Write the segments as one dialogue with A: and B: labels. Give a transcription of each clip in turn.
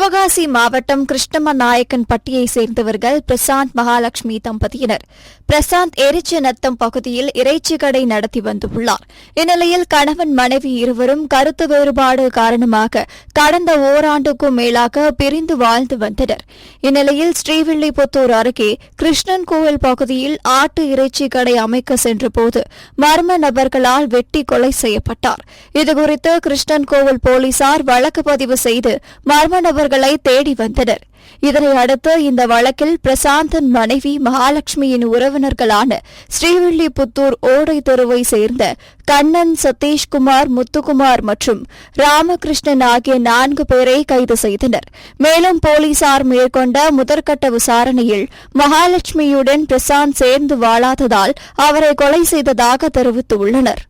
A: சிவகாசி மாவட்டம் கிருஷ்ணம நாயக்கன் பட்டியை சேர்ந்தவர்கள் பிரசாந்த் மகாலட்சுமி தம்பதியினர். பிரசாந்த் எரிச்சநத்தம் பகுதியில் இறைச்சி கடை நடத்தி வந்துள்ளார். இந்நிலையில் கணவன் மனைவி இருவரும் கருத்து வேறுபாடு காரணமாக கடந்த ஓராண்டுக்கும் மேலாக பிரிந்து வாழ்ந்து வந்தனர். இந்நிலையில் ஸ்ரீவில்லிபுத்தூர் அருகே கிருஷ்ணன் கோவில் பகுதியில் ஆட்டு இறைச்சி கடை அமைக்க சென்றபோது மர்ம நபர்களால் வெட்டி கொலை செய்யப்பட்டார். இதுகுறித்து கிருஷ்ணன் கோவில் போலீசார் வழக்கு பதிவு செய்து மர்ம நபர்கள் தேடி வந்தனர். இதனை அடுத்து இந்த வழக்கில் பிரசாந்தன் மனைவி மகாலட்சுமியின் உறவினர்களான ஸ்ரீவில்லிபுத்தூர் ஓடை தெருவை சேர்ந்த கண்ணன் சதீஷ்குமார் முத்துக்குமார் மற்றும் ராமகிருஷ்ணன் ஆகிய நான்கு பேரை கைது செய்தனர். மேலும் போலீசார் மேற்கொண்ட முதற்கட்ட விசாரணையில் மகாலட்சுமியுடன் பிரசாந்த் சேர்ந்து வாழாததால் அவரை கொலை செய்ததாக தெரிவித்துள்ளனர்.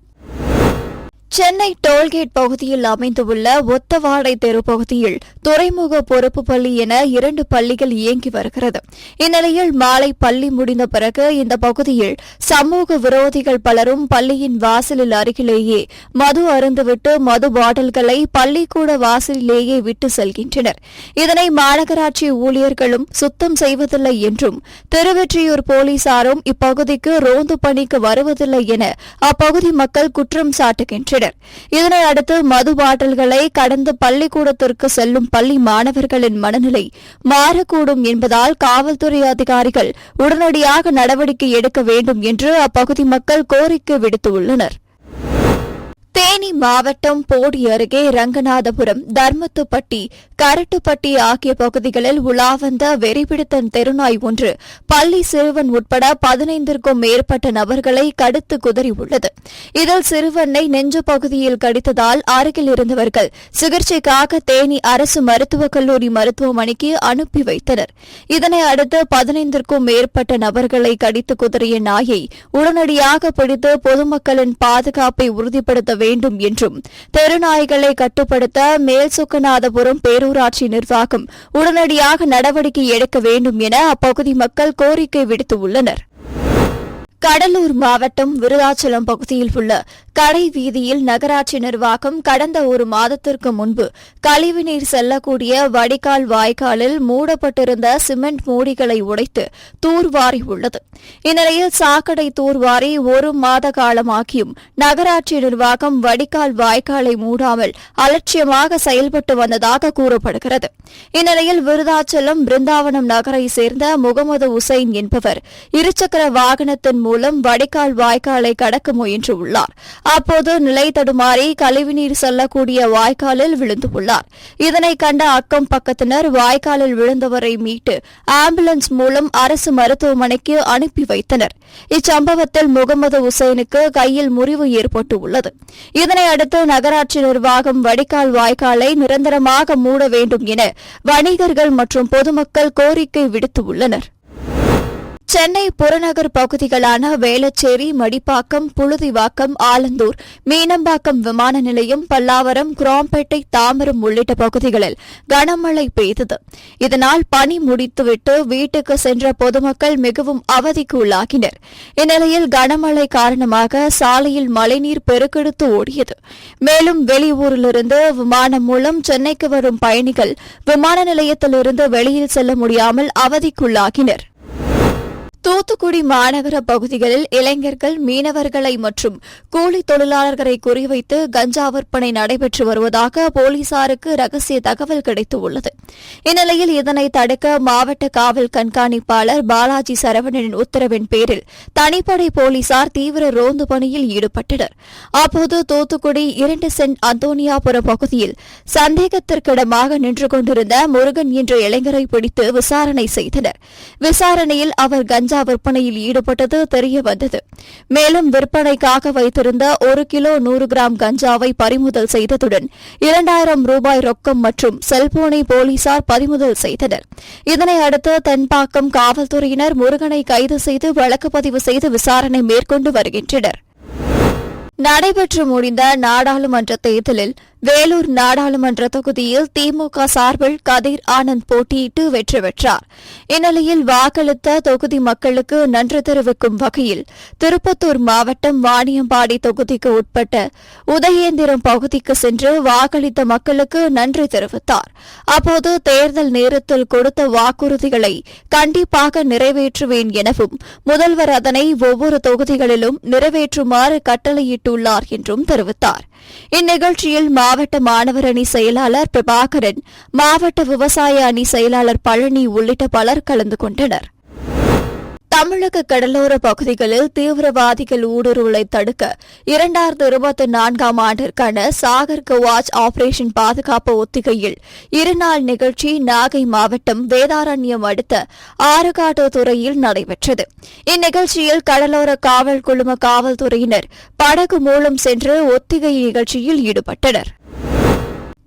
A: சென்னை டோல்கேட் பகுதியில் அமைந்துள்ள ஒத்தவாடை தெரு பகுதியில் துறைமுக பொறுப்பு பள்ளி என இரண்டு பள்ளிகள் இயங்கி வருகிறது. இந்நிலையில் மாலை பள்ளி முடிந்த பிறகு இந்த பகுதியில் சமூக விரோதிகள் பலரும் பள்ளியின் வாசலில் அருகிலேயே மது அருந்துவிட்டு மது பாட்டில்களை பள்ளிக்கூட வாசலிலேயே விட்டு செல்கின்றனர். இதனை மாநகராட்சி ஊழியர்களும் சுத்தம் செய்வதில்லை என்றும் திருவெற்றியூர் போலீசாரும் இப்பகுதிக்கு ரோந்து பணிக்கு வருவதில்லை என அப்பகுதி மக்கள் குற்றம் சாட்டுகின்றனர். இதனை அடுத்து மது பாட்டில்களை கடந்து பள்ளிக்கூடத்திற்கு செல்லும் பள்ளி மாணவர்களின் மனநிலை மாறக்கூடும் என்பதால் காவல்துறை அதிகாரிகள் உடனடியாக நடவடிக்கை எடுக்க வேண்டும் என்று அப்பகுதி மக்கள் கோரிக்கை விடுத்துள்ளனா் தேனி மாவட்டம் போடி அருகே ரங்கநாதபுரம் தர்மத்துப்பட்டி கரட்டுப்பட்டி ஆகிய பகுதிகளில் உலாவந்த வெறிபிடித்தன் தெருநாய் ஒன்று பள்ளி சிறுவன் உட்பட பதினைந்திற்கும் மேற்பட்ட நபர்களை கடித்து குதறியுள்ளது. இதில் சிறுவனை நெஞ்சு பகுதியில் கடித்ததால் அருகில் இருந்தவர்கள் சிகிச்சைக்காக தேனி அரசு மருத்துவக் கல்லூரி மருத்துவமனைக்கு அனுப்பி வைத்தனர். இதனை அடுத்து பதினைந்திற்கும் மேற்பட்ட நபர்களை கடித்து குதறிய நாயை உடனடியாக பிடித்து பொதுமக்களின் பாதுகாப்பை உறுதிப்படுத்த வேண்டும் வேண்டும் என்றும். தெருநாய்களை கட்டுப்படுத்த மேல்சுக்கநாதபுரம் பேரூராட்சி நிர்வாகம் உடனடியாக நடவடிக்கை எடுக்க வேண்டும் என அப்பகுதி மக்கள் கோரிக்கை விடுத்துள்ளனர். கடலூர் மாவட்டம் விருதாச்சலம் பகுதியில் உள்ள கடை வீதியில் நகராட்சி நிர்வாகம் கடந்த ஒரு மாதத்திற்கு முன்பு கழிவுநீர் செல்லக்கூடிய வடிகால் வாய்க்காலில் மூடப்பட்டிருந்த சிமெண்ட் மூடிகளை உடைத்து தூர்வாரியுள்ளது இந்நிலையில் சாக்கடை தூர்வாரி ஒரு மாத காலமாகியும் நகராட்சி நிர்வாகம் வடிகால் வாய்க்காலை மூடாமல் அலட்சியமாக செயல்பட்டு வந்ததாக கூறப்படுகிறது. இந்நிலையில் விருதாச்சலம் பிருந்தாவனம் நகரை சேர்ந்த முகமது உசைன் என்பவர் இருசக்கர வாகனத்தின் மூலம் வடிகால் வாய்க்காலை கடக்க முயன்றுள்ளார் அப்போது நிலை தடுமாறி கழிவுநீர் செல்லக்கூடிய வாய்க்காலில் விழுந்துள்ளார் இதனை கண்ட அக்கம் பக்கத்தினர் வாய்க்காலில் விழுந்தவரை மீட்டு ஆம்புலன்ஸ் மூலம் அரசு மருத்துவமனைக்கு அனுப்பி வைத்தனர். இச்சம்பவத்தில் முகமது உசைனுக்கு கையில் முறிவு ஏற்பட்டுள்ளது. இதனை அடுத்து நகராட்சி நிர்வாகம் வடிகால் வாய்க்காலை நிரந்தரமாக மூட வேண்டும் என வணிகர்கள் மற்றும் பொதுமக்கள் கோரிக்கை விடுத்துள்ளனா் சென்னை புறநகர் பகுதிகளான வேளச்சேரி மடிப்பாக்கம் புழுதிவாக்கம் ஆலந்தூர் மீனம்பாக்கம் விமான நிலையம் பல்லாவரம் குரோம்பேட்டை தாம்பரம் உள்ளிட்ட பகுதிகளில் கனமழை பெய்தது. இதனால் பணி முடித்துவிட்டு வீட்டுக்கு சென்ற பொதுமக்கள் மிகவும் அவதிக்கு உள்ளாகினர். இந்நிலையில் கனமழை காரணமாக சாலையில் மழைநீர் பெருக்கெடுத்து ஓடியது. மேலும் வெளியூரிலிருந்து விமானம் மூலம் சென்னைக்கு வரும் பயணிகள் விமான நிலையத்திலிருந்து வெளியில் செல்ல முடியாமல் அவதிக்குள்ளாகினர். தூத்துக்குடி மாநகர பகுதிகளில் இளைஞர்கள் மீனவர்களை மற்றும் கூலி தொழிலாளர்களை குறிவைத்து கஞ்சா விற்பனை நடைபெற்று வருவதாக போலீசாருக்கு ரகசிய தகவல் கிடைத்துள்ளது இந்நிலையில் இதனை தடுக்க மாவட்ட காவல் கண்காணிப்பாளர் பாலாஜி சரவணனின் உத்தரவின் பேரில் தனிப்படை போலீசார் தீவிர ரோந்து பணியில் ஈடுபட்டனர். அப்போது தூத்துக்குடி இரண்டு சென்ட் அந்தோனியாபுரம் பகுதியில் சந்தேகத்திற்கிடமாக நின்று கொண்டிருந்த முருகன் என்ற இளைஞரை பிடித்து விசாரணை செய்தனர். விசாரணையில் அவர் கஞ்சா கஞ்சா விற்பனையில் ஈடுபட்டது தெரியவந்தது. மேலும் விற்பனைக்காக வைத்திருந்த ஒரு கிலோ நூறு கிராம் கஞ்சாவை பறிமுதல் செய்ததுடன் இரண்டாயிரம் ரூபாய் ரொக்கம் மற்றும் செல்போனை போலீசார் பறிமுதல் செய்தனர். இதனை அடுத்து தென்பாக்கம் காவல்துறையினர் முருகனை கைது செய்து வழக்கு பதிவு செய்து விசாரணை மேற்கொண்டு வருகின்றனர். நடைபெற்று முடிந்த நாடாளுமன்ற தேர்தலில் வேலூர் நாடாளுமன்ற தொகுதியில் திமுக சார்பில் கதிர் ஆனந்த் போட்டியிட்டு வெற்றி பெற்றார். இந்நிலையில் வாக்களித்த தொகுதி மக்களுக்கு நன்றி தெரிவிக்கும் வகையில் திருப்பத்தூர் மாவட்டம் வாணியம்பாடி தொகுதிக்கு உட்பட்ட உதயேந்திரம் பகுதிக்கு சென்று வாக்களித்த மக்களுக்கு நன்றி தெரிவித்தார். அப்போது தேர்தல் நேரத்தில் கொடுத்த வாக்குறுதிகளை கண்டிப்பாக நிறைவேற்றுவேன் எனவும் முதல்வர் அதனை ஒவ்வொரு தொகுதிகளிலும் நிறைவேற்றுமாறு கட்டளையிட்டுள்ளார் என்றும் தெரிவித்தார். இந்நிகழ்ச்சியில் மாவட்ட மாணவர் அணி செயலாளர் பிரபாகரன் மாவட்ட விவசாய அணி செயலாளர் பழனி உள்ளிட்ட பலர் கலந்து கொண்டனர். தமிழக கடலோர பகுதிகளில் தீவிரவாதிகள் ஊடுருவலை தடுக்க இரண்டாயிரத்து இருபத்தி நான்காம் ஆண்டிற்கான சாகர் கவாச் ஆபரேஷன் பாதுகாப்பு ஒத்திகையில் இருநாள் நிகழ்ச்சி நாகை மாவட்டம் வேதாரண்யம் அடுத்த ஆறுகாட்டு துறையில் நடைபெற்றது. இந்நிகழ்ச்சியில் கடலோர காவல் குழும காவல்துறையினர் படகு மூலம் சென்று ஒத்திகை நிகழ்ச்சியில் ஈடுபட்டனர்.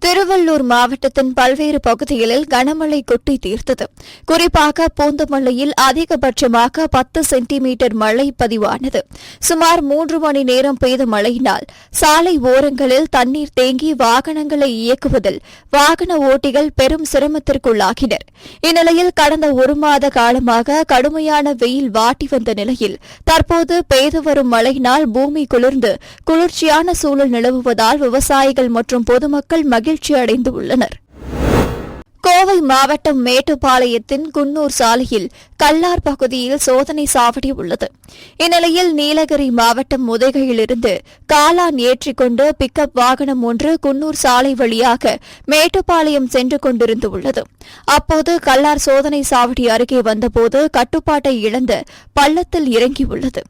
A: திருவள்ளூர் மாவட்டத்தின் பல்வேறு பகுதிகளில் கனமழை கொட்டி தீர்த்தது. குறிப்பாக பூந்தமல்லியில் அதிகபட்சமாக பத்து சென்டிமீட்டர் மழை பதிவானது. சுமார் மூன்று மணி நேரம் பெய்த மழையினால் சாலை ஓரங்களில் தண்ணீர் தேங்கி வாகனங்களை இயக்குவதில் வாகன ஓட்டிகள் பெரும் சிரமத்திற்குள்ளாகினர். இந்நிலையில் கடந்த ஒரு மாத காலமாக கடுமையான வெயில் வாட்டி வந்த நிலையில் தற்போது பெய்து வரும் மழையினால் பூமி குளிர்ந்து குளிர்ச்சியான சூழல் நிலவுவதால் விவசாயிகள் மற்றும் பொதுமக்கள் மகிழ்ச்சி அடைந்து உள்ளனர் கோவை மாவட்டம் மேட்டுப்பாளையத்தின் குன்னூர் சாலையில் கல்லார் பகுதியில் சோதனை சாவடி உள்ளது. இந்நிலையில் நீலகிரி மாவட்டம் முதைகையிலிருந்து காலான் ஏற்றிக்கொண்டு பிக்கப் வாகனம் ஒன்று குன்னூர் சாலை வழியாக மேட்டுப்பாளையம் சென்று கொண்டிருந்து உள்ளது அப்போது கல்லார் சோதனை சாவடி அருகே வந்தபோது கட்டுப்பாட்டை இழந்து பள்ளத்தில் இறங்கியுள்ளது.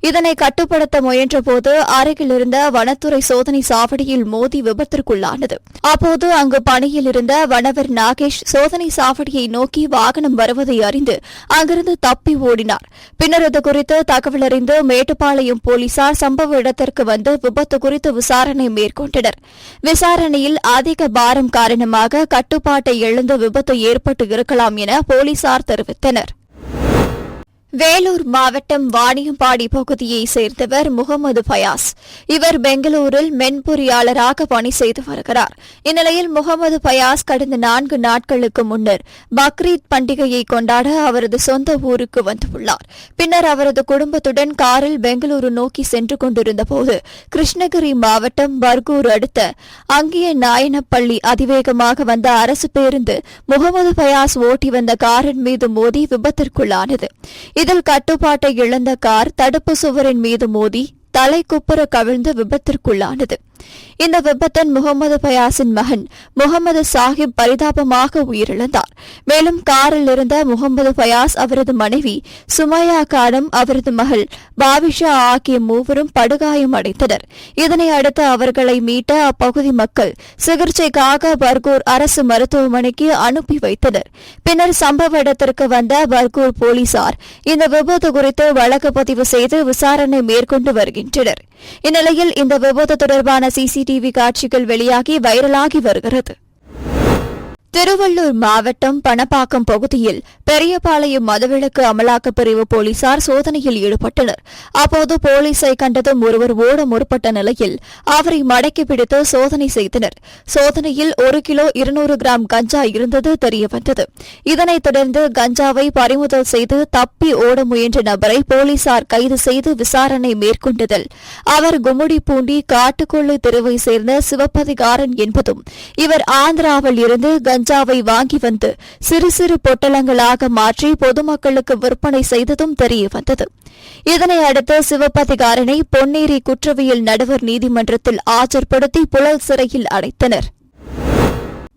A: இதனை கட்டுப்படுத்த முயன்றபோது அருகில் இருந்த வனத்துறை சோதனை சாவடியில் மோதி விபத்திற்குள்ளானது. அப்போது அங்கு பணியில் இருந்த வனவர் நாகேஷ் சோதனை சாவடியை நோக்கி வாகனம் வருவதை அறிந்து அங்கிருந்து தப்பி ஓடினார். பின்னர் இதுகுறித்து தகவல் அறிந்து மேட்டுப்பாளையம் போலீசார் சம்பவ இடத்திற்கு வந்து விபத்து குறித்து விசாரணை மேற்கொண்டனர். விசாரணையில் அதிக பாரம் காரணமாக கட்டுப்பாட்டை இழந்து விபத்து ஏற்பட்டு இருக்கலாம் என போலீசார் தெரிவித்தனர். வேலூர் மாவட்டம் வாணியம்பாடி பகுதியைச் சேர்ந்தவர் முகமது ஃபயாஸ். இவர் பெங்களூரில் மென்பொறியாளராக பணி செய்து வருகிறார். இந்நிலையில் முகமது ஃபயாஸ் கடந்த நான்கு நாட்களுக்கு முன்னர் பக்ரீத் பண்டிகையை கொண்டாட அவரது சொந்த ஊருக்கு வந்துள்ளார். பின்னர் அவரது குடும்பத்துடன் காரில் பெங்களூரு நோக்கி சென்று கொண்டிருந்தபோது கிருஷ்ணகிரி மாவட்டம் பர்கூர் அடுத்த அங்கிய நாயனப்பள்ளி அதிவேகமாக வந்த அரசு பேருந்து முகமது ஃபயாஸ் ஓட்டி வந்த காரின் மீது மோதி விபத்திற்குள்ளானது. இதில் கட்டுப்பாட்டை இழந்த கார் தடுப்பு சுவரின் மீது மோதி தலைக்குப்புற கவிழ்ந்து விபத்திற்குள்ளானது. இந்த விபத்தில் முகமது ஃபயாஸின் மகன் முகமது சாஹிப் பரிதாபமாக உயிரிழந்தார். மேலும் காரில் இருந்த முகமது பயாஸ் அவரது மனைவி சுமையா கானம் அவரது மகள் பாவிஷா ஆகிய மூவரும் படுகாயம் அடைந்தனர். இதனை அடுத்து அவர்களை மீட்ட அப்பகுதி மக்கள் சிகிச்சைக்காக பர்கூர் அரசு மருத்துவமனைக்கு அனுப்பி வைத்தனர். பின்னர் சம்பவ இடத்திற்கு வந்த பர்கூர் போலீசார் இந்த விபத்து குறித்து வழக்கு பதிவு செய்து விசாரணை மேற்கொண்டு வருகின்றனர். இந்நிலையில் இந்த விபத்து தொடர்பான சிசி சிசிடிவி காட்சிகள் வெளியாகி வைரலாகி வருகிறது. திருவள்ளூர் மாவட்டம் பணப்பாக்கம் பகுதியில் பெரியபாளையம் மதுவிலக்கு அமலாக்கப் பிரிவு போலீசார் சோதனையில் ஈடுபட்டனர். அப்போது போலீசை கண்டதும் ஒருவர் ஓட முற்பட்ட நிலையில் அவரை மடக்கி பிடித்து சோதனை செய்தனர். சோதனையில் ஒரு கிலோ இருநூறு கிராம் கஞ்சா இருந்தது தெரியவந்தது. இதனைத் தொடர்ந்து கஞ்சாவை பறிமுதல் செய்து தப்பி ஓட முயன்ற நபரை போலீசார் கைது செய்து விசாரணை மேற்கொண்டதில் அவர் கும்முடிப்பூண்டி காட்டுக்கொள்ளு தெருவை சேர்ந்த சிவப்பதிகாரன் என்பதும் இவர் ஆந்திராவில் இருந்து கஞ்சாவை வாங்கி வந்து சிறு சிறு பொட்டலங்களாக மாற்றி பொதுமக்களுக்கு விற்பனை செய்ததும் தெரியவந்தது இதனை அடுத்து சிவப்பதிகாரனை பொன்னேரி குற்றவியல் நடுவர் நீதிமன்றத்தில் ஆஜர்படுத்தி புழல் சிறையில் அடைத்தனர்.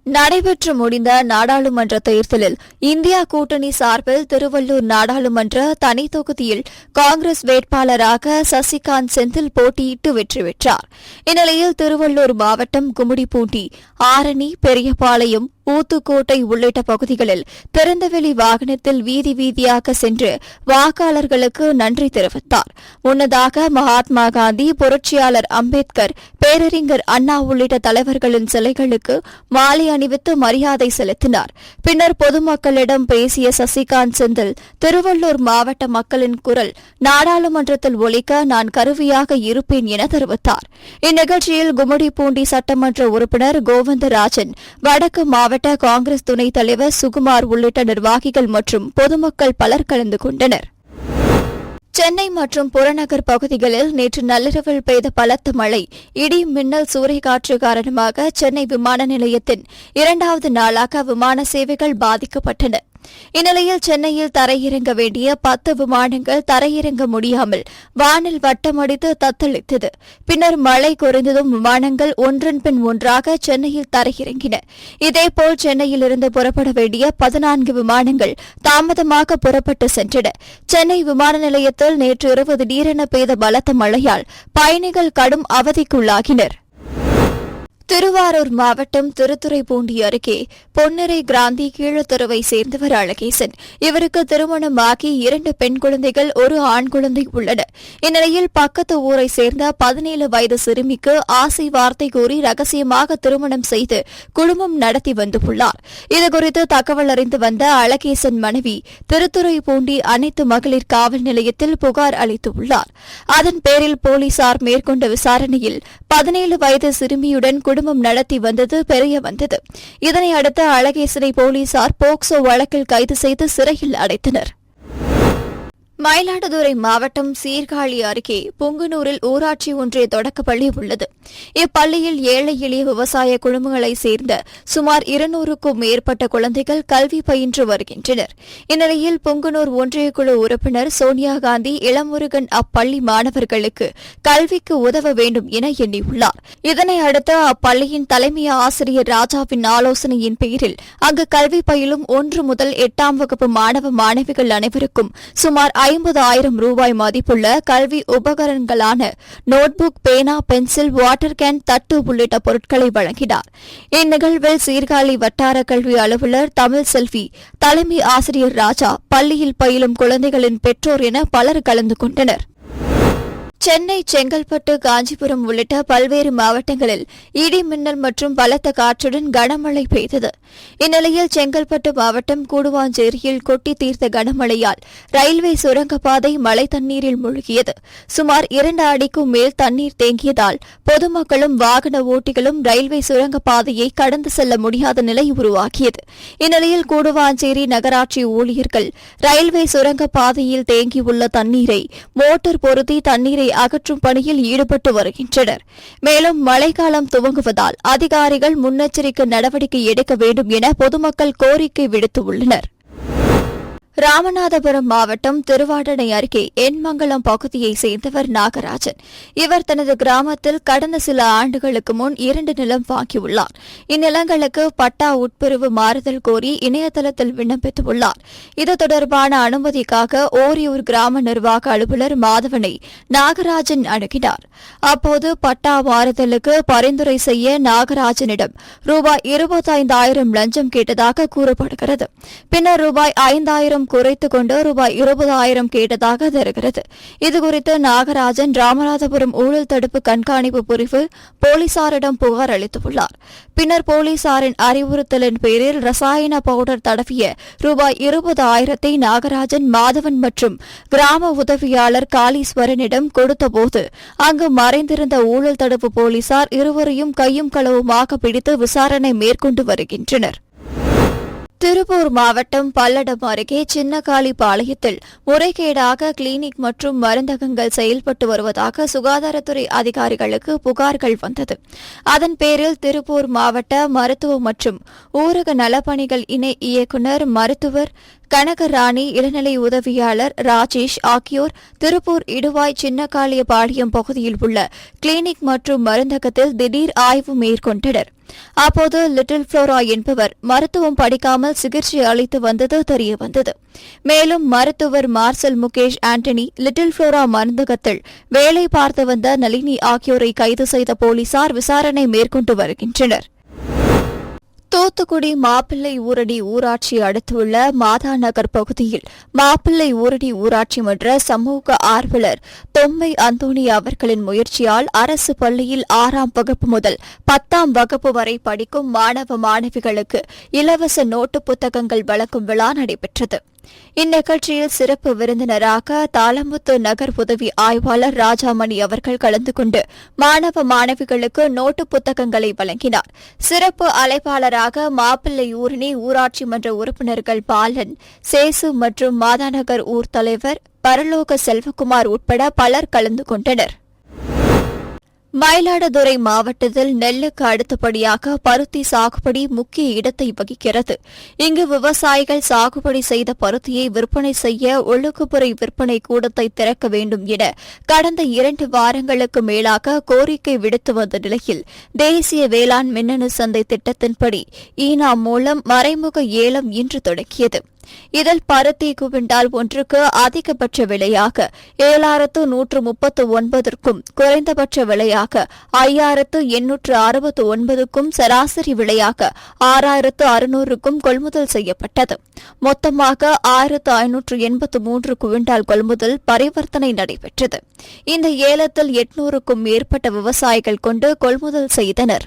A: நடைபெற்று முடிந்த நாடாளுமன்ற தேர்தலில் இந்தியா கூட்டணி சார்பில் திருவள்ளூர் நாடாளுமன்ற தனி தொகுதியில் காங்கிரஸ் வேட்பாளராக சசிகாந்த் செந்தில் போட்டியிட்டு வெற்றி பெற்றார். இந்நிலையில் திருவள்ளூர் மாவட்டம் கும்மிடிப்பூண்டி ஆரணி பெரியபாளையம் ஊத்துக்கோட்டை உள்ளிட்ட பகுதிகளில் திறந்தவெளி வாகனத்தில் வீதி வீதியாக சென்று வாக்காளர்களுக்கு நன்றி தெரிவித்தார். முன்னதாக மகாத்மா காந்தி புரட்சியாளர் அம்பேத்கர் பேரறிஞர் அண்ணா உள்ளிட்ட தலைவர்களின் சிலைகளுக்கு மாலை அணிவித்து மரியாதை செலுத்தினார். பின்னர் பொதுமக்களிடம் பேசிய சசிகாந்த் செந்தில் திருவள்ளூர் மாவட்ட மக்களின் குரல் நாடாளுமன்றத்தில் ஒலிக்க நான் கருவியாக இருப்பேன் என தெரிவித்தார். இந்நிகழ்ச்சியில் கும்மிடிப்பூண்டி சட்டமன்ற உறுப்பினர் கோவிந்தராஜன் வடக்கு மாவட்ட காங்கிரஸ் துணைத் தலைவர் சுகுமார் உள்ளிட்ட நிர்வாகிகள் மற்றும் பொதுமக்கள் பலர் கலந்து கொண்டனர். சென்னை மற்றும் புறநகர் பகுதிகளில் நேற்று நள்ளிரவில் பெய்த பலத்த மழை இடி மின்னல் சூறைக்காற்று காரணமாக சென்னை விமான நிலையத்தின் இரண்டாவது நாளாக விமான சேவைகள் பாதிக்கப்பட்டன. இந்நிலையில் சென்னையில் தரையிறங்க வேண்டிய பத்து விமானங்கள் தரையிறங்க முடியாமல் வானில் வட்டமடித்து தத்தளித்தது. பின்னர் மழை குறைந்ததும் விமானங்கள் ஒன்றன் பின் ஒன்றாக சென்னையில் தரையிறங்கின. இதேபோல் சென்னையிலிருந்து புறப்பட வேண்டிய பதினான்கு விமானங்கள் தாமதமாக புறப்பட்டு சென்றன. சென்னை விமான நிலையத்தில் நேற்று இரவு திடீரென பெய்த பலத்த மழையால் பயணிகள் கடும் அவதிக்குள்ளாகினர். திருவாரூர் மாவட்டம் திருத்துறைப்பூண்டி அருகே பொன்னரை கிராந்தி கீழத்தெருவை சேர்ந்தவர் அழகேசன். இவருக்கு திருமணமாகி இரண்டு பெண் குழந்தைகள் ஒரு ஆண் குழந்தை உள்ளன இந்நிலையில் பக்கத்து ஊரை சேர்ந்த பதினேழு வயது சிறுமிக்கு ஆசை வார்த்தை கூறி ரகசியமாக திருமணம் செய்து குடும்பம் நடத்தி வந்துள்ளார். இதுகுறித்து தகவல் அறிந்து வந்த அழகேசன் மனைவி திருத்துறைப்பூண்டி அனைத்து மகளிர் காவல் நிலையத்தில் புகார் அளித்துள்ளார். அதன் பேரில் போலீசார் மேற்கொண்ட விசாரணையில் பதினேழு வயது சிறுமியுடன் குடும்பம் நடத்தி வந்தது பெரிய வந்தது. இதனை அடுத்து அழகேசனை போலீசார் போக்சோ வழக்கில் கைது செய்து சிறையில் அடைத்தனர். மயிலாடுதுறை மாவட்டம் சீர்காழி அருகே புங்குனூரில் ஊராட்சி ஒன்றிய தொடக்கப்பள்ளி உள்ளது. இப்பள்ளியில் ஏழை எளிய விவசாய குடும்பங்களைச் சேர்ந்த சுமார் இருநூறுக்கும் மேற்பட்ட குழந்தைகள் கல்வி பயின்று வருகின்றனர். இந்நிலையில் புங்குனூர் ஒன்றிய குழு உறுப்பினர் சோனியா காந்தி இளமுருகன் அப்பள்ளி மாணவர்களுக்கு கல்விக்கு உதவ வேண்டும் என எண்ணியுள்ளார். இதனை அடுத்து அப்பள்ளியின் தலைமை ஆசிரியர் ராஜாவின் ஆலோசனையின் பேரில் அங்கு கல்வி பயிலும் ஒன்று முதல் எட்டாம் வகுப்பு மாணவ மாணவிகள் அனைவருக்கும் சுமார் ஐம்பது ஆயிரம் ரூபாய் மதிப்புள்ள கல்வி உபகரணங்களான நோட்புக் பேனா பென்சில் வாட்டர் கேன் தட்டு உள்ளிட்ட பொருட்களை வழங்கினார். இந்நிகழ்வில் சீர்காழி வட்டார கல்வி அலுவலர் தமிழ் செல்வி தலைமை ஆசிரியர் ராஜா பள்ளியில் பயிலும் குழந்தைகளின் பெற்றோர் என பலர் கலந்து கொண்டனர். சென்னை செங்கல்பட்டு காஞ்சிபுரம் உள்ளிட்ட பல்வேறு மாவட்டங்களில் இடி மின்னல் மற்றும் பலத்த காற்றுடன் கனமழை பெய்தது. இந்நிலையில் செங்கல்பட்டு மாவட்டம் கூடுவாஞ்சேரியில் கொட்டி தீர்த்த கனமழையால் ரயில்வே சுரங்கப்பாதை மழை தண்ணீரில் மூழ்கியது. சுமார் இரண்டு அடிக்கும் மேல் தண்ணீர் தேங்கியதால் பொதுமக்களும் வாகன ஓட்டிகளும் ரயில்வே சுரங்கப்பாதையை கடந்து செல்ல முடியாத நிலை உருவாகியது இந்நிலையில் கூடுவாஞ்சேரி நகராட்சி ஊழியர்கள் ரயில்வே சுரங்கப்பாதையில் தேங்கியுள்ள தண்ணீரை மோட்டார் பொருத்தி தண்ணீரை அகற்றும் பணியில் ஈடுபட்டு வருகின்றனர். மேலும் மழைக்காலம் துவங்குவதால் அதிகாரிகள் முன்னெச்சரிக்கை நடவடிக்கை எடுக்க வேண்டும் என பொதுமக்கள் கோரிக்கை விடுத்துள்ளனர். ராமநாதபுரம் மாவட்டம் திருவாடனை அருகே எண்மங்கலம் பகுதியைச் சேர்ந்தவர் நாகராஜன். இவர் தனது கிராமத்தில் கடந்த சில ஆண்டுகளுக்கு முன் இரண்டு நிலம் வாங்கியுள்ளார். இந்நிலங்களுக்கு பட்டா உட்பிரிவு மாறுதல் கோரி இணையதளத்தில் விண்ணப்பித்துள்ளார். இது தொடர்பான அனுமதிக்காக ஓரியூர் கிராம நிர்வாக அலுவலர் மாதவனை நாகராஜன் அணுகினார். அப்போது பட்டா மாறுதலுக்கு பரிந்துரை செய்ய நாகராஜனிடம் ரூபாய் இருபத்தைந்தாயிரம் லஞ்சம் கேட்டதாக கூறப்படுகிறது. பின்னர் ரூபாய் ஐந்தாயிரம் குறைத்துக் கொண்டு ரூபாய் இருபதாயிரம் கேட்டதாக தெரிகிறது. இதுகுறித்து நாகராஜன் ராமநாதபுரம் ஊழல் தடுப்பு கண்காணிப்பு பிரிவு போலீசாரிடம் புகார் அளித்துள்ளார். பின்னர் போலீசாரின் அறிவுறுத்தலின் பேரில் ரசாயன பவுடர் தடவிய ரூபாய் இருபதாயிரத்தை நாகராஜன் மாதவன் மற்றும் கிராம உதவியாளர் காளீஸ்வரனிடம் கொடுத்தபோது அங்கு மறைந்திருந்த ஊழல் தடுப்பு போலீசார் இருவரையும் கையும் களவுமாக பிடித்து விசாரணை மேற்கொண்டு வருகின்றனர். திருப்பூர் மாவட்டம் பல்லடம் அருகே சின்னகாளி பாளையத்தில் முறைகேடாக கிளினிக் மற்றும் மருந்தகங்கள் செயல்பட்டு வருவதாக சுகாதாரத்துறை அதிகாரிகளுக்கு புகார்கள் வந்தது. அதன் பேரில் திருப்பூர் மாவட்ட மருத்துவ மற்றும் ஊரக நலப்பணிகள் இணை இயக்குநர் மருத்துவர் கனகராணி இளநிலை உதவியாளர் ராஜேஷ் ஆகியோர் திருப்பூர் இடுவாய் சின்னக்காளியபாளையம் பகுதியில் உள்ள கிளினிக் மற்றும் மருந்தகத்தில் திடீர் ஆய்வு மேற்கொண்டனர். அப்போது லிட்டில் புளோரா என்பவர் மருத்துவம் படிக்காமல் சிகிச்சை அளித்து வந்தது தெரியவந்தது. மேலும் மருத்துவர் marshal Mukesh Antony little Flora மருந்தகத்தில் வேலை பார்த்து வந்த நளினி ஆகியோரை கைது செய்த போலீசார் விசாரணை மேற்கொண்டு வருகின்றனர். தூத்துக்குடி மாப்பிள்ளை ஊரடி ஊராட்சி அடுத்துள்ள மாதா நகர் பகுதியில் மாப்பிள்ளை ஊரடி ஊராட்சி மன்ற சமூக ஆர்வலர் தொம்மை அந்தோணி அவர்களின் முயற்சியால் அரசு பள்ளியில் ஆறாம் வகுப்பு முதல் பத்தாம் வகுப்பு வரை படிக்கும் மாணவ மாணவிகளுக்கு இலவச நோட்டு புத்தகங்கள் வழங்கும் விழா நடைபெற்றது. இந்நிகழ்ச்சியில் சிறப்பு விருந்தினராக தாளமுத்து நகர் உதவி ஆய்வாளர் ராஜாமணி அவர்கள் கலந்து கொண்டு மாணவ மாணவிகளுக்கு நோட்டு புத்தகங்களை வழங்கினார். சிறப்பு அழைப்பாளராக மாப்பிள்ளை ஊரணி ஊராட்சி மன்ற உறுப்பினர்கள் பாலன் சேசு மற்றும் மாதாநகர் ஊர் தலைவர் பரலோக செல்வகுமார் உட்பட பலர் கலந்து கொண்டனர். மயிலாடுதுறை மாவட்டத்தில் நெல்லுக்கு அடுத்தபடியாக பருத்தி சாகுபடி முக்கிய இடத்தை வகிக்கிறது. இங்கு விவசாயிகள் சாகுபடி செய்த பருத்தியை விற்பனை செய்ய ஒழுக்குப்புறை விற்பனை கூடத்தை திறக்க வேண்டும் என கடந்த இரண்டு வாரங்களுக்கு மேலாக கோரிக்கை விடுத்து வந்த நிலையில் தேசிய வேளாண் மின்னணு சந்தை திட்டத்தின்படி ஈனா மூலம் மறைமுக ஏலம் இன்று தொடங்கியது. இதில் பருத்தி குவிண்டால் ஒன்றுக்கு அதிகபட்ச விலையாக ஏழாயிரத்து நூற்று முப்பத்து ஒன்பதற்கும் குறைந்தபட்ச விலையாக ஐயாயிரத்து எண்ணூற்று அறுபத்து ஒன்பதுக்கும் சராசரி விலையாக ஆறாயிரத்து அறுநூறுக்கும் கொள்முதல் செய்யப்பட்டது. மொத்தமாக ஆயிரத்து ஐநூற்று எண்பத்து மூன்று குவிண்டால் கொள்முதல் பரிவர்த்தனை நடைபெற்றது. இந்த ஏலத்தில் எட்நூறுக்கும் மேற்பட்ட விவசாயிகள் கொண்டு கொள்முதல் செய்தனர்.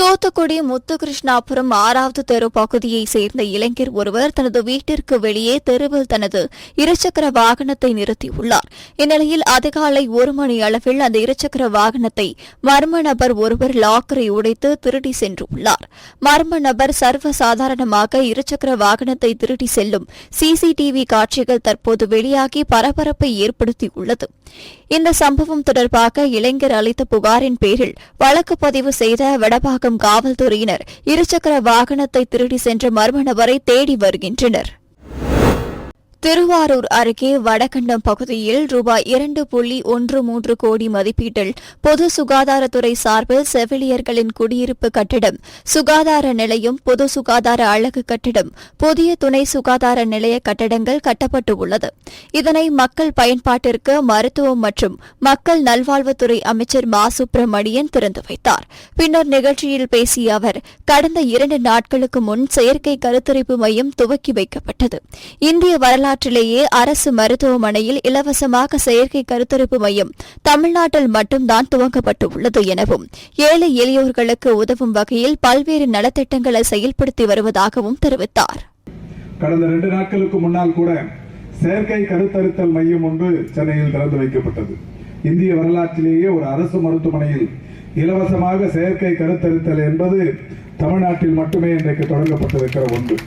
A: தூத்துக்குடி முத்துகிருஷ்ணாபுரம் ஆறாவது தெரு பகுதியைச் சேர்ந்த இளைஞர் ஒருவர் தனது வீட்டிற்கு வெளியே தெருவில் தனது இருசக்கர வாகனத்தை நிறுத்தியுள்ளார். இந்நிலையில் அதிகாலை ஒரு மணி அளவில் அந்த இருசக்கர வாகனத்தை மர்ம நபர் ஒருவர் லாக்கரை உடைத்து திருடி சென்றுள்ளார். மர்ம நபர் சர்வசாதாரணமாக இருசக்கர வாகனத்தை திருடி செல்லும் சிசிடிவி காட்சிகள் தற்போது வெளியாகி பரபரப்பை ஏற்படுத்தியுள்ளது. இந்த சம்பவம் தொடர்பாக இளைஞர் அளித்த புகாரின் பேரில் வழக்கு பதிவு செய்த வடபாகம் காவல்துறையினர் இருசக்கர வாகனத்தை திருடி சென்ற மர்ம நபரை தேடி வருகின்றனர். திருவாரூர் அருகே வடகண்டம் பகுதியில் ரூபாய் இரண்டு புள்ளி ஒன்று மூன்று கோடி மதிப்பீட்டில் பொது சுகாதாரத்துறை சார்பில் செவிலியர்களின் குடியிருப்பு கட்டிடம் சுகாதார நிலையம் பொது சுகாதார அழகு கட்டிடம் புதிய துணை சுகாதார நிலைய கட்டடங்கள் கட்டப்பட்டு உள்ளது இதனை மக்கள் பயன்பாட்டிற்கு மருத்துவம் மற்றும் மக்கள் நல்வாழ்வுத்துறை அமைச்சர் மா. சுப்பிரமணியன் திறந்து வைத்தார். பின்னர் நிகழ்ச்சியில் பேசிய அவர் கடந்த இரண்டு நாட்களுக்கு முன் செயற்கை கருத்தரிப்பு மையம் துவக்கி வைக்கப்பட்டது. இந்திய வரலாறு தமிழ்நாட்டிலேயே அரசு மருத்துவமனையில் இலவசமாக செயற்கை கருத்தரிப்பு மையம் தமிழ்நாட்டில் மட்டும்தான் துவங்கப்பட்டுள்ளது எனவும் ஏழை எளியோர்களுக்கு உதவும் வகையில் பல்வேறு நலத்திட்டங்களை செயல்படுத்தி வருவதாகவும் தெரிவித்தார்.
B: கடந்த ரெண்டு நாட்களுக்கு முன்னால் கூட செயற்கை கருத்தரித்தல் மையம் ஒன்று சென்னையில் திறந்து வைக்கப்பட்டது. இந்திய வரலாற்றிலேயே ஒரு அரசு மருத்துவமனையில் இலவசமாக செயற்கை கருத்தரித்தல் என்பது தமிழ்நாட்டில் மட்டுமே இன்றைக்கு தொடங்கப்பட்டிருக்கிற ஒன்று.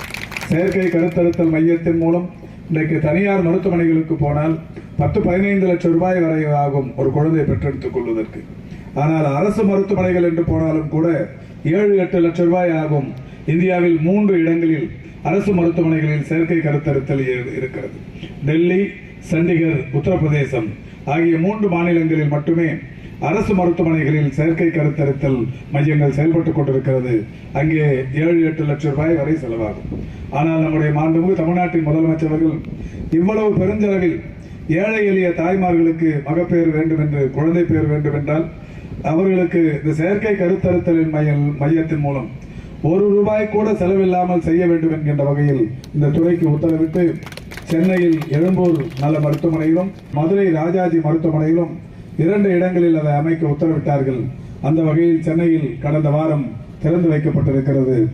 B: செயற்கை கருத்தரித்தல் மையத்தின் மூலம் இன்றைக்கு தனியார் மருத்துவமனைகளுக்கு போனால் பத்து பதினைந்து லட்சம் ரூபாய் வரை ஆகும் ஒரு குழந்தையை பெற்றெடுத்துக் கொள்வதற்கு. ஆனால் அரசு மருத்துவமனைகள் என்று போனாலும் கூட ஏழு எட்டு லட்சம் ரூபாய் ஆகும். இந்தியாவில் மூன்று இடங்களில் அரசு மருத்துவமனைகளில் செயற்கை கருத்தருத்தல் இரு- இருக்கிறது. டெல்லி சண்டிகர் உத்தரப்பிரதேசம் ஆகிய மூன்று மாநிலங்களில் மட்டுமே அரசு மருத்துவமனைகளில் செயற்கை கருத்தரித்தல் மையங்கள் செயல்பட்டுக் கொண்டிருக்கிறது. அங்கே ஏழு எட்டு லட்சம் ரூபாய் வரை செலவாகும். ஆனால் நம்முடைய மாண்புமிகு தமிழ்நாட்டின் முதலமைச்சர்கள் இவ்வளவு பெருஞ்சளவில் ஏழை எளிய தாய்மார்களுக்கு மகப்பேறு வேண்டும் என்று குழந்தை பேர் வேண்டும் என்றால் அவர்களுக்கு இந்த செயற்கை கருத்தரித்தலின் மைய மையத்தின் மூலம் ஒரு ரூபாய் கூட செலவில்லாமல் செய்ய வேண்டும் என்கின்ற வகையில் இந்த துறைக்கு உத்தரவிட்டு சென்னையில் எழும்பூர் நல மருத்துவமனையிலும் மதுரை ராஜாஜி மருத்துவமனையிலும் இரண்டு இடங்களில் அதை அமைக்க உத்தரவிட்டார்கள். அந்த வகையில் சென்னையில் கடந்த வாரம் திறந்து வைக்கப்பட்டிருக்கிறது.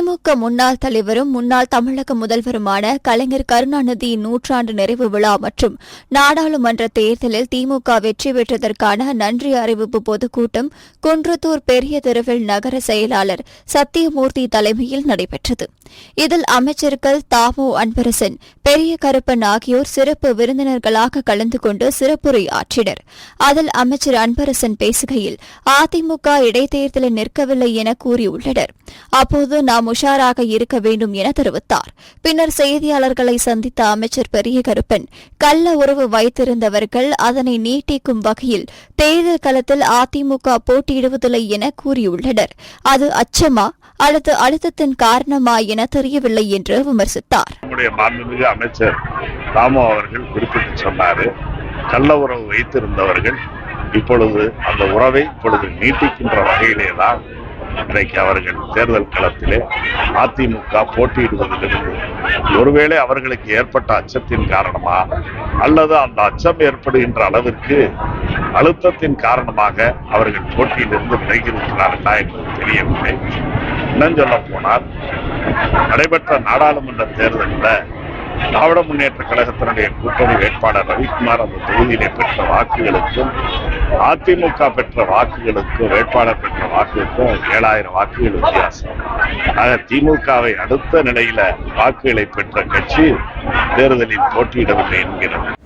A: திமுக முன்னாள் தலைவரும் முன்னாள் தமிழக முதல்வருமான கலைஞர் கருணாநிதியின் நூற்றாண்டு நிறைவு விழா மற்றும் நாடாளுமன்ற தேர்தலில் திமுக வெற்றி பெற்றதற்கான நன்றி அறிவிப்பு பொதுக்கூட்டம் குன்றத்தூர் பெரிய தெருவில் நகர செயலாளர் சத்தியமூர்த்தி தலைமையில் நடைபெற்றது. இதில் அமைச்சர்கள் தாமோ அன்பரசன் பெரிய கருப்பன் ஆகியோர் சிறப்பு விருந்தினர்களாக கலந்து கொண்டு சிறப்புரை ஆற்றினர் அதில் அமைச்சர் அன்பரசன் பேசுகையில் அதிமுக இடைத்தேர்தலில் நிற்கவில்லை என கூறியுள்ளனர். அப்போது நாம் உஷாராக இருக்க வேண்டும் என தெரிவித்தார். பின்னர் செய்தியாளர்களை சந்தித்த அமைச்சர் பெரிய கருப்பன் கள்ள உறவு வைத்திருந்தவர்கள் அதனை நீட்டிக்கும் வகையில் தேர்தல் களத்தில் அதிமுக போட்டியிடுவதில்லை என கூறியுள்ளனர். அது அச்சமா அல்லது அழுத்தத்தின் காரணமா என தெரியவில்லை என்று விமர்சித்தார்.
C: அமைச்சர் ராமு அவர்கள் குறிப்பிட்டு சொன்னாரு. கள்ள உறவு வைத்திருந்தவர்கள் இப்பொழுது அந்த உறவை இப்பொழுது நீட்டிக்கின்ற வகையிலே தான் இன்றைக்கு அவர்கள் தேர்தல் களத்திலே அதிமுக போட்டியிடுவதிலிருந்து ஒருவேளை அவர்களுக்கு ஏற்பட்ட அச்சத்தின் காரணமா? அல்லது அந்த அச்சம் ஏற்படுகின்ற அளவிற்கு அழுத்தத்தின் காரணமாக அவர்கள் போட்டியிலிருந்து விலகியிருக்கிறார்களா என்பது தெரியவில்லை. இன்னும் சொல்ல போனால் நடைபெற்ற நாடாளுமன்ற தேர்தலில் திராவிட முன்னேற்ற கழகத்தினுடைய கூட்டணி வேட்பாளர் ரவிக்குமார் அந்த தொகுதியிலே பெற்ற வாக்குகளுக்கும் அதிமுக பெற்ற வாக்குகளுக்கும் வேட்பாளர் பெற்ற வாக்குகளுக்கும் ஏழாயிரம் வாக்குகள் வித்தியாசம். ஆக திமுகவை அடுத்த நிலையில வாக்குகளை பெற்ற கட்சி தேர்தலில் போட்டியிடவில்லை என்கிறது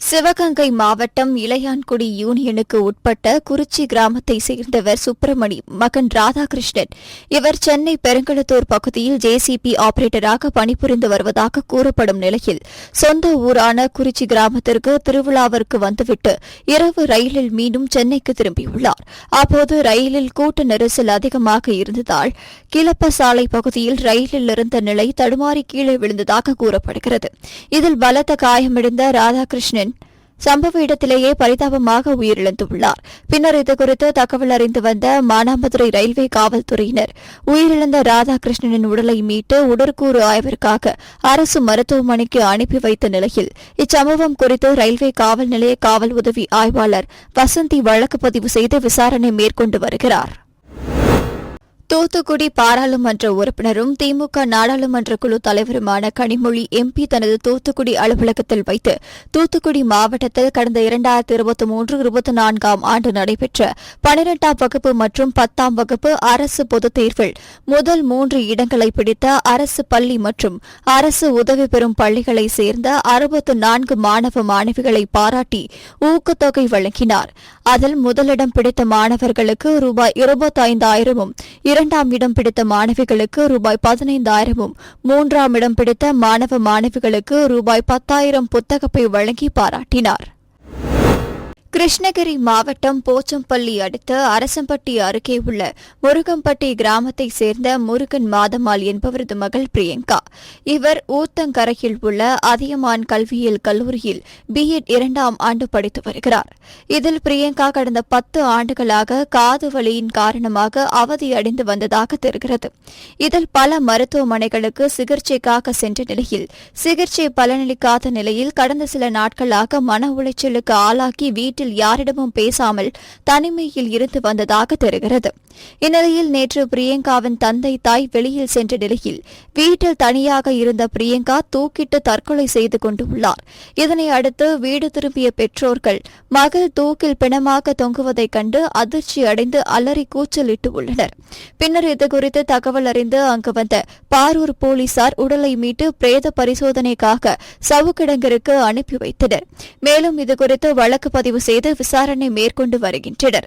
A: சிவகங்கை மாவட்டம் இளையான்குடி யூனியனுக்கு உட்பட்ட குறிச்சி கிராமத்தை சேர்ந்தவர் சுப்பிரமணி மகன் ராதாகிருஷ்ணன். இவர் சென்னை பெருங்களத்தூர் பகுதியில் ஜேசிபி ஆபரேட்டராக பணிபுரிந்து வருவதாக கூறப்படும் நிலையில் சொந்த ஊரான குறிச்சி கிராமத்திற்கு திருவிழாவிற்கு வந்துவிட்டு இரவு ரயிலில் மீண்டும் சென்னைக்கு திரும்பியுள்ளார். அப்போது ரயிலில் கூட்ட நெரிசல் அதிகமாக இருந்ததால் கிளப்ப சாலை பகுதியில் ரயிலில் இருந்த நிலை தடுமாறி கீழே விழுந்ததாக கூறப்படுகிறது. இதில் பலத்த காயமடைந்த ராதாகிருஷ்ணன் சம்பவ இடத்திலேயே பரிதாபமாக உயிரிழந்துள்ளார். பின்னர் இதுகுறித்து தகவல் அறிந்து வந்த மானாமதுரை ரயில்வே காவல்துறையினர் உயிரிழந்த ராதாகிருஷ்ணனின் உடலை மீட்டு உடற்கூறு ஆய்விற்காக அரசு மருத்துவமனைக்கு அனுப்பி வைத்த நிலையில் இச்சம்பவம் குறித்து ரயில்வே காவல் நிலைய காவல் உதவி ஆய்வாளர் வசந்தி வழக்கு பதிவு செய்து விசாரணை மேற்கொண்டு வருகிறார். தூத்துக்குடி பாராளுமன்ற உறுப்பினரும் திமுக நாடாளுமன்ற குழு தலைவருமான கனிமொழி எம்பி தனது தூத்துக்குடி அலுவலகத்தில் வைத்து தூத்துக்குடி மாவட்டத்தில் கடந்த இரண்டாயிரத்தி இருபத்தி மூன்று இருபத்தி நான்காம் ஆண்டு நடைபெற்ற பனிரெண்டாம் வகுப்பு மற்றும் பத்தாம் வகுப்பு அரசு பொதுத் தேர்வில் முதல் மூன்று இடங்களை பிடித்த அரசு பள்ளி மற்றும் அரசு உதவி பெறும் பள்ளிகளைச் சேர்ந்த அறுபத்து நான்கு மாணவ மாணவிகளை பாராட்டி ஊக்கத்தொகை வழங்கினார். அதில் முதலிடம் பிடித்த மாணவர்களுக்கு ரூபாய் இருபத்தைந்தாயிரமும் இரண்டாம் இடம் பிடித்த மாணவிகளுக்கு ரூபாய் பதினைந்தாயிரமும் மூன்றாம் இடம் பிடித்த மாணவ மாணவிகளுக்கு ரூபாய் பத்தாயிரம் புத்தகப்பை வழங்கி பாராட்டினார். கிருஷ்ணகிரி மாவட்டம் போச்சம்பள்ளி அடுத்த அரசம்பட்டி அருகே உள்ள முருகம்பட்டி கிராமத்தைச் சேர்ந்த முருகன் மாதமால் என்பவரது மகள் பிரியங்கா. இவர் ஊத்தங்கரையில் உள்ள அதியமான் கல்வியியல் கல்லூரியில் பிஎட் இரண்டாம் ஆண்டு படித்து வருகிறார். இதில் பிரியங்கா கடந்த பத்து ஆண்டுகளாக காது வலியின் காரணமாக அவதியடைந்து வந்ததாக தெரிகிறது. இதில் பல மருத்துவமனைகளுக்கு சிகிச்சைக்காக சென்ற நிலையில் சிகிச்சை பலனளிக்காத நிலையில் கடந்த சில நாட்களாக மன உளைச்சலுக்கு ஆளாக்கி வீட்டில் யாரிடமும் பேசாமல் தனிமையில் இருந்து வந்ததாக தெரிகிறது. இந்நிலையில் நேற்று பிரியங்காவின் தந்தை தாய் வெளியில் சென்ற நிலையில் வீட்டில் தனியாக இருந்த பிரியங்கா தூக்கிட்டு தற்கொலை செய்து கொண்டுள்ளார் இதனை அடுத்து வீடு திரும்பிய பெற்றோர்கள் மகள் தூக்கில் பிணமாக தொங்குவதைக் கண்டு அதிர்ச்சி அடைந்து அலறி கூச்சலிட்டு உள்ளனர். பின்னர் இதுகுறித்து தகவல் அறிந்து அங்கு வந்த பாரூர் போலீசார் உடலை மீட்டு பிரேத பரிசோதனைக்காக சவுக்கிடங்கிற்கு அனுப்பி வைத்தனர். மேலும் இதுகுறித்து வழக்கு பதிவு செய்து செய்து விசாரணை மேற்கொண்டு வருகின்றனர்.